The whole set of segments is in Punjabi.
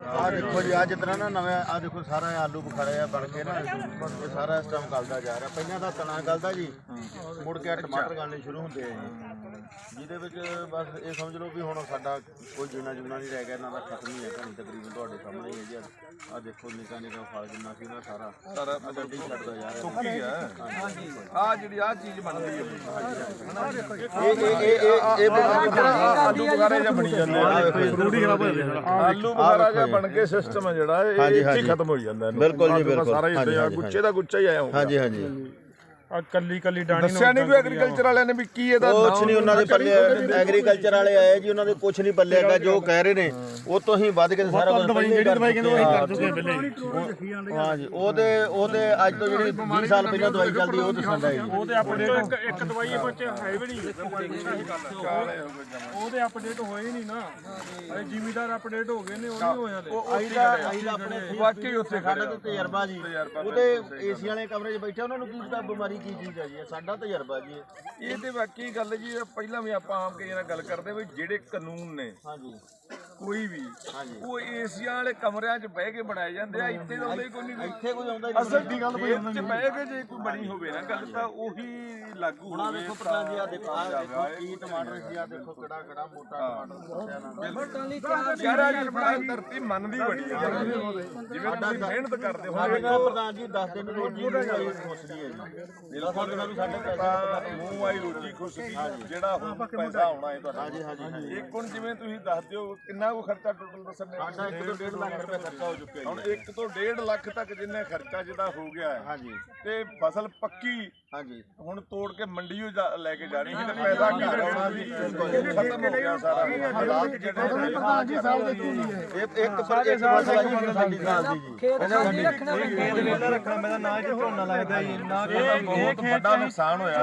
ਆ ਦੇਖੋ ਜੀ ਅੱਜ ਤਰ੍ਹਾਂ ਨਾ ਨਵੇਂ ਆ ਦੇਖੋ ਸਾਰਾ ਆਲੂ ਬੁਖਾਰੇ ਆ ਬਣ ਕੇ ਨਾ ਇਹ ਸਾਰਾ ਇਸ ਟਾਈਮ ਗਲਦਾ ਜਾ ਰਿਹਾ। ਪਹਿਲਾਂ ਤਾਂ ਤਣਾ ਗਲਦਾ ਜੀ। ਮੁੜ ਕੇ ਟਮਾਟਰ ਗਲਣੇ ਸ਼ੁਰੂ ਹੁੰਦੇ ਆ ਜੀ। ਜਿਹਦੇ ਵਿੱਚ ਬਸ ਇਹ ਸਮਝ ਲਓ ਵੀ ਹੁਣ ਸਾਡਾ ਕੋਈ ਜੀਣਾ ਜੁਨਾ ਨਹੀਂ ਰਹਿ ਗਿਆ ਇਹਨਾਂ ਦਾ ਖਤਮ ਹੀ ਹੈ ਕਹਾਣੀ ਤਕਰੀਬਨ ਤੁਹਾਡੇ ਸਾਹਮਣੇ ਹੀ ਹੈ ਜੀ। ਆ ਦੇਖੋ ਨਿਕਾ ਨਿਕਾ ਫਲ ਜਿੰਨਾ ਸੀ ਨਾ ਸਾਰਾ। ਸਾਰਾ ਗੱਡੀ ਛੱਡਦਾ ਜਾ ਰਿਹਾ। ਸੁੱਕੀ ਆ। ਆ ਜਿਹੜੀ ਆ ਚੀਜ਼ ਬਣਦੀ ਹੈ ਇਹ ਇਹ ਇਹ ਇਹ ਇਹ ਆਲੂ ਬੁਖਾਰੇ ਜਾਂ। ਬਣੀ ਜਾਂਦੇ ਆ। ਰੂੜੀ ਖਰਾਬ ਹੋ ਜਾਂਦੀ ਆਲੂ ਬੁਖਾਰਾ ਬਣ ਕੇ ਸਿਸਟਮ ਹੈ ਜਿਹੜਾ ਇਹ ਹਾਂਜੀ, ਇੱਥੇ ਹੀ ਹਾਂਜੀ। ਖਤਮ ਹੋ ਜਾਂਦਾ ਇਹਨੂੰ। ਬਿਲਕੁਲ ਜੀ, ਬਿਲਕੁਲ। ਸਾਰਾ ਹੀ ਹਾਂਜੀ, ਹਾਂਜੀ, ਗੁੱਛੇ ਦਾ ਗੁੱਛਾ ਹੀ ਆਇਆ ਹੋਊਗਾ ਹਾਂਜੀ ਹਾਂਜੀ ਆ ਕੱਲੀ ਕੱਲੀ ਡਾਣੀ ਦੱਸਿਆ ਨਹੀਂ ਕੋਈ ਐਗਰੀਕਲਚਰ ਵਾਲਿਆਂ ਨੇ ਵੀ ਕੀ ਇਹਦਾ ਕੁਛ ਨਹੀਂ ਉਹਨਾਂ ਦੇ ਪੱਲੇ ਐਗਰੀਕਲਚਰ ਵਾਲੇ ਆਏ ਜੀ ਉਹਨਾਂ ਦੇ ਕੁਛ ਨਹੀਂ ਪੱਲੇ ਹੈਗਾ ਜੋ ਕਹਿ ਰਹੇ ਨੇ ਉਹ ਤੋਂ ਹੀ ਵੱਧ ਕੇ ਤੇ ਸਾਰਾ ਕੁਝ ਦਵਾਈ ਜਿਹੜੀ ਦਵਾਈ ਕਹਿੰਦੇ ਉਹ ਕਰ ਚੁੱਕੇ ਪਹਿਲੇ ਹਾਂ। ਜੀ ਉਹਦੇ ਉਹਦੇ ਅੱਜ ਤੋਂ ਜਿਹੜੀ 20 ਸਾਲ ਪਹਿਲਾਂ ਦਵਾਈ ਚੱਲਦੀ ਉਹ ਦੱਸਣ ਦਾ ਜੀ ਉਹਦੇ ਅਪਡੇਟ ਇੱਕ ਇੱਕ ਦਵਾਈ ਇਹ ਬੱਚੇ ਹੈ ਵੀ ਨਹੀਂ। ਉਹਦੇ ਅਪਡੇਟ ਹੋਏ ਹੀ ਨਹੀਂ ਨਾ। ਅਰੇ ਜ਼ਿਮੀਦਾਰ ਅਪਡੇਟ ਹੋ ਗਏ ਨੇ ਉਹ ਨਹੀਂ ਹੋਇਆ ਲੈ ਆਈ ਦਾ ਆਈ ਦਾ ਆਪਣੇ ਵਾਕਈ ਉੱਥੇ ਸਾਡਾ ਤਾਂ ਤਜਰਬਾ ਜੀ। ਉਹਦੇ ਏਸੀ ਵਾਲੇ ਕਮਰੇ 'ਚ ਬੈਠੇ ਉਹਨਾਂ ਨੂੰ ਕੀ ਪਤਾ ਬਿਮਾਰੀ ਕੀ ਚੀਜ਼ ਹੈ ਜੀ ਇਹ ਸਾਡਾ ਤਜਰਬਾ ਜੀ ਇਹ। ਇਹ ਤੇ ਵਾਕਈ ਗੱਲ ਜੀ ਇਹ ਪਹਿਲਾਂ ਵੀ ਆਪਾਂ ਆਮ ਕਈ ਨਾਲ ਗੱਲ ਕਰਦੇ ਵੀ ਜਿਹੜੇ ਕਾਨੂੰਨ ਨੇ ਹਾਂਜੀ ਕੋਈ ਵੀ। ਹਾਂਜੀ। ਉਹ ਏਸੀਆਂ ਵਾਲੇ ਕਮਰਿਆਂ 'ਚ ਬਹਿ ਕੇ ਬਣਾਏ ਜਾਂਦੇ ਆ ਇੱਥੇ ਤਾਂ ਉਹਦੇ ਕੋਈ ਨਹੀਂ ਇੱਥੇ ਕੋਈ ਆਉਂਦਾ ਅਸਲ ਦੀ ਗੱਲ ਬਈ ਚ ਬਹਿ ਕੇ ਜੇ ਕੋਈ ਬਣੀ ਹੋਵੇ ਨਾ ਗੱਲ ਤਾਂ ਉਹੀ ਲਾਗੂ ਹੋਵੇ ਦੇਖੋ ਪ੍ਰਧਾਨ ਜੀ ਆ ਦੇਖੋ ਆ ਦੇਖੋ ਕੀ ਟਮਾਟਰ ਸੀ ਆ ਦੇਖੋ ਕਿਹੜਾ ਕਿਹੜਾ ਮੋਟਾ ਟਮਾਟਰ ਨਾ। ਯਾਰ ਆ ਬੜਾ ਧਰਤੀ ਮੰਨਦੀ ਬੜੀ ਆ। ਜਿਵੇਂ ਤੁਸੀਂ ਮਿਹਨਤ ਕਰਦੇ ਹੋ ਸਾਡੇ ਨਾਲ ਪ੍ਰਧਾਨ ਜੀ 10 ਦਿਨ ਰੋਜੀ ਨਹੀਂ ਆਈ ਖੁਸ਼ੀ ਹੈ ਜੀ ਜਿਹੜਾ ਸਾਡੇ ਨਾਲ ਸਾਡੇ ਪੈਸੇ ਤਾਂ ਮੂੰਹ ਆਈ ਰੋਜੀ ਖੁਸ਼ ਕੀ ਜਿਹੜਾ ਹੁਣ ਪੈਸਾ ਆਉਣਾ ਹੈ ਤੁਹਾਡਾ ਹਾਂਜੀ ਹਾਂਜੀ ਹਾਂਜੀ। ਇੱਕ ਹੁਣ ਜਿਵੇਂ ਤੁਸੀਂ ਦੱਸ ਦਿਓ ਕਿੰਨਾ ਕੋ ਖਰਚਾ ਟੋਟਲ ਦੱਸਣ ਦੇ ਸਾਡਾ 1 ਤੋਂ 1.5 ਲੱਖ ਰੁਪਏ ਖਰਚਾ ਹੋ ਚੁੱਕਿਆ ਹੁਣ ਜੀ 1 ਤੋਂ 1.5 ਲੱਖ ਤੱਕ ਜਿੰਨਾ ਖਰਚਾ ਜਿਹਦਾ ਹੋ ਗਿਆ ਹੈ ਹਾਂਜੀ। ਤੇ ਫਸਲ ਪੱਕੀ ਹਾਂਜੀ। ਹੁਣ ਤੋੜ ਕੇ ਮੰਡੀ ਨੂੰ ਜਾ- ਲੈ ਕੇ ਜਾਣੀ ਸੀ ਤੇ ਪੈਸਾ ਘਰ ਆਉਣਾ ਸੀ ਖਤਮ ਹੋ ਗਿਆ ਸਾਰਾ। ਹਾਲਾਤ ਜਿਹੜੇ ਨੇ ਇਹ ਇੱਕ ਪਰ ਇੱਕ ਮਸਲਾ ਜੀ ਸਾਡੀ ਸਾਲ ਦੀ ਜੀ। ਬਹੁਤ ਵੱਡਾ ਨੁਕਸਾਨ ਹੋਇਆ।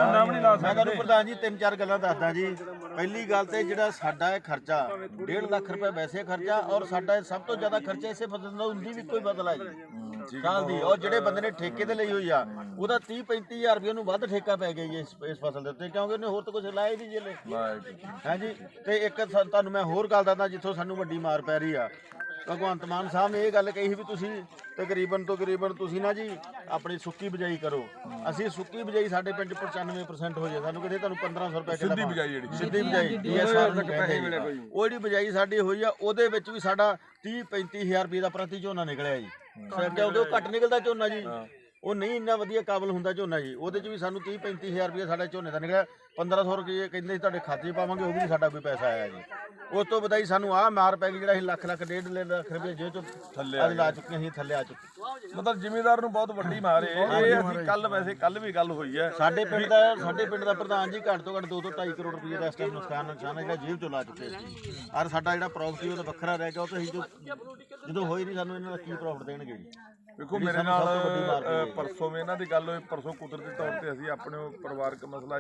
ਮੈਂ ਤੁਹਾਨੂੰ ਪ੍ਰਧਾਨ ਜੀ ਤਿੰਨ ਚਾਰ ਗੱਲਾਂ ਦੱਸਦਾ ਜੀ। ਪਹਿਲੀ ਗੱਲ ਤੇ ਜਿਹੜਾ ਸਾਡਾ ਇਹ ਖਰਚਾ 1.5 ਲੱਖ ਰੁਪਏ ਵੈਸੇ ਖਰਚਾ ਔਰ ਸਾਡਾ ਸਭ ਤੋਂ ਜ਼ਿਆਦਾ ਖਰਚਾ ਇਸੇ ਫਸਲ ਦਾ ਹੁੰਦੀ ਵੀ ਕੋਈ ਬਦਲ ਜੀ ਸਾਲ ਦੀ ਔਰ ਜਿਹੜੇ ਬੰਦੇ ਨੇ ਠੇਕੇ ਤੇ ਲਈ ਹੋਈ ਆ ਉਹਦਾ 30 35000 ਰੁਪਏ ਨੂੰ ਵੱਧ ਠੇਕਾ ਪੈ ਗਿਆ ਜੀ ਇਸ ਇਸ ਫਸਲ ਦੇ ਉੱਤੇ ਕਿਉਂਕਿ ਉਹਨੇ ਹੋਰ ਤਾਂ ਕੁਝ ਲਾਇਆ ਹੀ ਨਹੀਂ ਜਿਲੇ। ਹਾਂਜੀ ਤੇ ਇੱਕ ਤੁਹਾਨੂੰ ਮੈਂ ਹੋਰ ਗੱਲ ਦੱਸਦਾ ਜਿੱਥੋਂ ਸਾਨੂੰ ਵੱਡੀ ਮਾਰ ਪੈ ਰਹੀ ਆ। ਭਗਵੰਤ ਮਾਨ ਸਾਹਿਬ ਨੇ ਇਹ ਗੱਲ ਕਹੀ ਸੀ ਵੀ ਤੁਸੀਂ ਤਕਰੀਬਨ ਤੋਂ ਤਕਰੀਬਨ ਤੁਸੀਂ ਨਾ ਜੀ ਆਪਣੀ ਸੁੱਕੀ ਬਿਜਾਈ ਕਰੋ। ਅਸੀਂ ਸੁੱਕੀ ਬਿਜਾਈ ਸਾਡੇ ਪਿੰਡ 'ਚ 95% ਹੋ ਜਾਏ। ਸਾਨੂੰ ਕਿਤੇ ਤੁਹਾਨੂੰ 1500 ਰੁਪਏ ਕਿਲੋ ਸਿੱਧੀ ਬਿਜਾਈ ਜਿਹੜੀ। ਸਿੱਧੀ ਬਿਜਾਈ ਡੀਐਸਆਰ ਨੂੰ ਕਹਿੰਦੇ ਜੀ। ਉਹ ਜਿਹੜੀ ਬਿਜਾਈ ਸਾਡੀ ਹੋਈ ਆ ਉਹਦੇ ਵਿੱਚ ਵੀ ਸਾਡਾ 30 35000 ਰੁਪਏ ਦਾ ਪ੍ਰਤੀ ਝੋਨਾ ਨਿਕਲਿਆ ਜੀ। ਕਿਉਂਕਿ ਉਹ ਘੱਟ ਨਿਕਲਦਾ ਝੋਨਾ ਜੀ। ਉਹ ਨਹੀਂ ਇੰਨਾ ਵਧੀਆ ਕਾਬਲ ਹੁੰਦਾ ਝੋਨਾ ਜੀ। ਉਹਦੇ 'ਚ ਵੀ ਸਾਨੂੰ 30 35000 ਰੁਪਏ ਸਾਡਾ ਝੋਨੇ ਦਾ ਨਿਕਲਿਆ। 1500 ਰੁਪਏ ਕਹਿੰਦੇ ਸੀ ਤੁਹਾਡੇ ਖਾਤੇ 'ਚ ਪਾਵਾਂਗੇ ਉਹ ਵੀ ਸਾਡਾ ਕੋਈ ਪੈਸਾ ਆਇਆ ਜੀ। ਉਸ ਤੋਂ ਵਧਾਈ ਸਾਨੂੰ ਆਹ ਮਾਰ ਪੈ ਗਈ ਜਿਹੜਾ ਅਸੀਂ ਲੱਖ ਲੱਖ ਡੇਢ ਲੱਖ ਰੁਪਏ ਜੇ ਚੋਂ ਥੱਲੇ ਆ ਚੁੱਕੇ ਅਸੀਂ ਥੱਲੇ ਆ ਚੁੱਕੇ। ਮਤਲਬ ਜ਼ਿਮੀਦਾਰ ਨੂੰ ਬਹੁਤ ਵੱਡੀ ਮਾਰ ਹੈ ਇਹ ਅਸੀਂ ਕੱਲ ਵੈਸੇ ਕੱਲ ਵੀ ਗੱਲ ਹੋਈ ਹੈ। ਸਾਡੇ ਪਿੰਡ ਦਾ ਸਾਡੇ ਪਿੰਡ ਦਾ ਪ੍ਰਧਾਨ ਜੀ ਘੱਟ ਤੋਂ ਘੱਟ 2 ਤੋਂ 2.5 ਕਰੋੜ ਰੁਪਏ ਦਾ ਇਸ ਟਾਈਮ ਨੁਕਸਾਨ ਨੁਕਸਾਨ ਜਿਹੜਾ ਜੇਬ ਚੋਂ ਲਾ ਚੁੱਕੇ ਸੀ ਔਰ ਸਾਡਾ ਜਿਹੜਾ ਪ੍ਰੋਫਿਟ ਉਹਦਾ ਵੱਖਰਾ ਰਹਿ ਗਿਆ ਉਹ ਤਾਂ ਅਸੀਂ ਜਦੋਂ ਹੋਈ ਨਹੀਂ ਸਾਨੂੰ ਇਹਨਾਂ ਦਾ ਕੀ ਪ੍ਰੋਫਿਟ ਦੇਣਗੇ ਜੀ? ਵੇਖੋ ਮੇਰੇ ਨਾਲ ਅ। ਪਰਸੋਂ ਵੀ ਇਹਨਾਂ ਦੀ ਗੱਲ ਹੋਈ ਪਰਸੋਂ ਕੁਦਰਤੀ ਤੌਰ ਤੇ ਅਸੀਂ ਆਪਣੇ ਪਰਿਵਾਰਕ ਮਸਲਾ